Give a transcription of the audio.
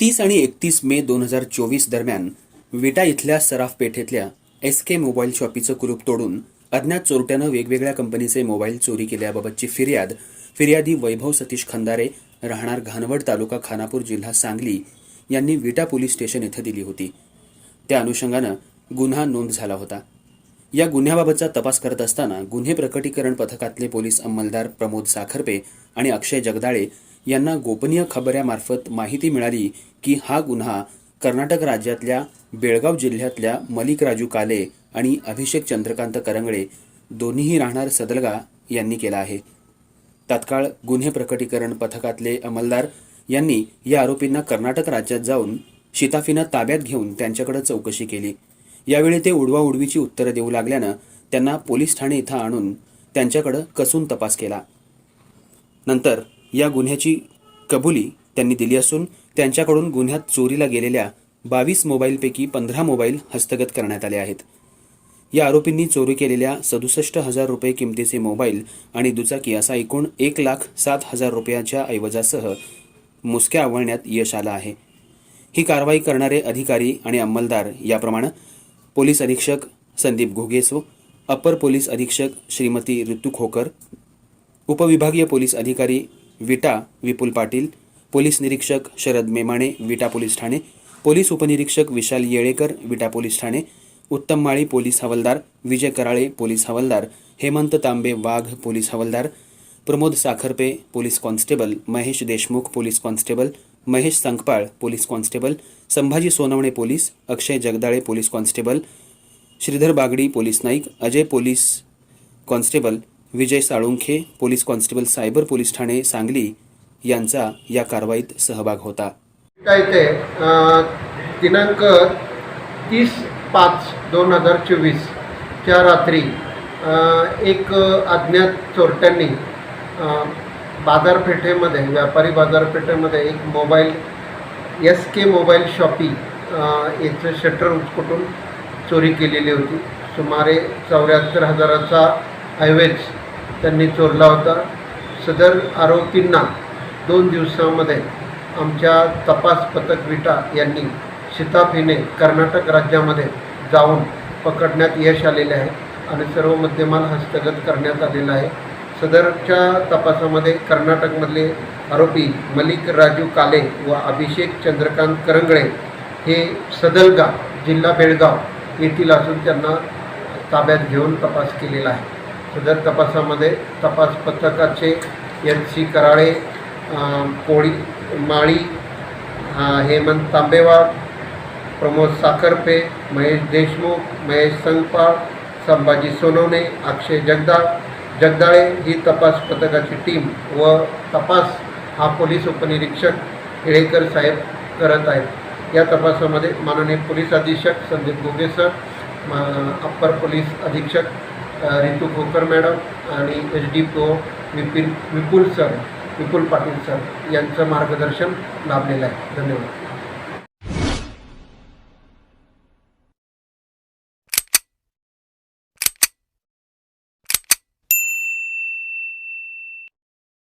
तीस आणि एकतीस मे दोन हजार चोवीस दरम्यान विटा इथल्या सराफ पेठेतल्या एस के मोबाईल शॉपीचं कुलूप तोडून अज्ञात चोरट्यानं वेगवेगळ्या कंपनीचे मोबाईल चोरी केल्याबाबतची फिर्याद फिर्यादी वैभव सतीश खंदारे राहणार घानवड तालुका खानापूर जिल्हा सांगली यांनी विटा पोलीस स्टेशन इथं दिली होती. त्या अनुषंगानं गुन्हा नोंद झाला होता. या गुन्ह्याबाबतचा तपास करत असताना गुन्हे प्रकटीकरण पथकातले पोलीस अंमलदार प्रमोद साखरपे आणि अक्षय जगदाळे यांना गोपनीय खबऱ्यामार्फत माहिती मिळाली की हा गुन्हा कर्नाटक राज्यातल्या बेळगाव जिल्ह्यातल्या मलिक राजू काले आणि अभिषेक चंद्रकांत करंगळे दोन्हीही राहणार सदलगा यांनी केला आहे. तात्काळ गुन्हे प्रकटीकरण पथकातले अंमलदार यांनी या आरोपींना कर्नाटक राज्यात जाऊन शिताफीनं ताब्यात घेऊन त्यांच्याकडे चौकशी केली. यावेळी ते उडवाउडवीची उत्तरं देऊ लागल्यानं त्यांना पोलीस ठाणे इथं आणून त्यांच्याकडं कसून तपास केला. नंतर या गुन्ह्याची कबुली त्यांनी दिली असून त्यांच्याकडून गुन्ह्यात चोरीला गेलेल्या बावीस मोबाईलपैकी पंधरा मोबाईल हस्तगत करण्यात आले आहेत. या आरोपींनी चोरी केलेल्या सदुसष्ट हजार रुपये किमतीचे मोबाईल आणि दुचाकी असा एकूण एक लाख सात हजार रुपयाच्या ऐवजासह मुसक्या आवळण्यात यश आलं आहे. ही कारवाई करणारे अधिकारी आणि अंमलदार याप्रमाणे पोलीस अधीक्षक संदीप घोगेसो अपर पोलीस अधीक्षक श्रीमती ऋतू खोकर उपविभागीय पोलीस अधिकारी विटा विपुल पाटील पोलीस निरीक्षक शरद मेमाणे विटा पोलीस ठाणे पोलीस उपनिरीक्षक विशाल येळेकर विटा पोलीस ठाणे उत्तम माळी पोलीस हवालदार विजय कराळे पोलीस हवालदार हेमंत तांबे वाघ पोलीस हवालदार Pramod Sakharpe police constable Mahesh Deshmukh police constable Mahesh Sankpal police constable Sambhaji Sonawane police Akshay Jagdale police constable Shridhar Bagdi police Naik Ajay police constable Vijay Salunkhe police constable cyber police Thane Sangli यांचा या कारवाईत सहभाग होता. काय ते दिनांक तीस पाच दोन हजार चोवीसच्या रात्री एक अज्ञात चोरट्यांनी बाजारपेठेमध्ये व्यापारी बाजारपेठेमध्ये एक mobile S K mobile shoppy याचं शटर उचकटून चोरी केलेली होती. सुमारे चौऱ्याहत्तर हजाराचा ऐवज त्यांनी चोरला होता. सदर आरोपींना दोन दिवसामध्ये आमच्या तपास पथक विटा यांनी शिताफीने कर्नाटक राज्यामध्ये जाऊन पकडण्यात यश आलेले आहे आणि सर्व मुद्देमाल हस्तगत करण्यात आलेला आहे. सदरच्या तपासामध्ये कर्नाटकमधले आरोपी मलिक राजू काले व अभिषेक चंद्रकांत करंगळे हे सदलगा जिल्हा बेळगाव येथील असून त्यांना ताब्यात घेऊन तपास केलेला आहे. सदर तपासामध्ये तपास पथकाचे एन सी कराळे कोळी पोळी माळी हेमंत तांबेवाड प्रमोद साखरपे महेश देशमुख महेश संगपाळ संभाजी सोनवणे अक्षय जगदाळ जगदाळे ही तपास पथकाची टीम व तपास हा पोलीस उपनिरीक्षक येळेकर साहेब करत आहेत. या तपासामध्ये माननीय पोलीस अधीक्षक Sandeep Goge sir upper police अधीक्षक रितू खोकर मॅडम आणि H D P O Vipin Vipul sir Vipul Patil sir यांचं मार्गदर्शन लाभलेलं आहे. धन्यवाद.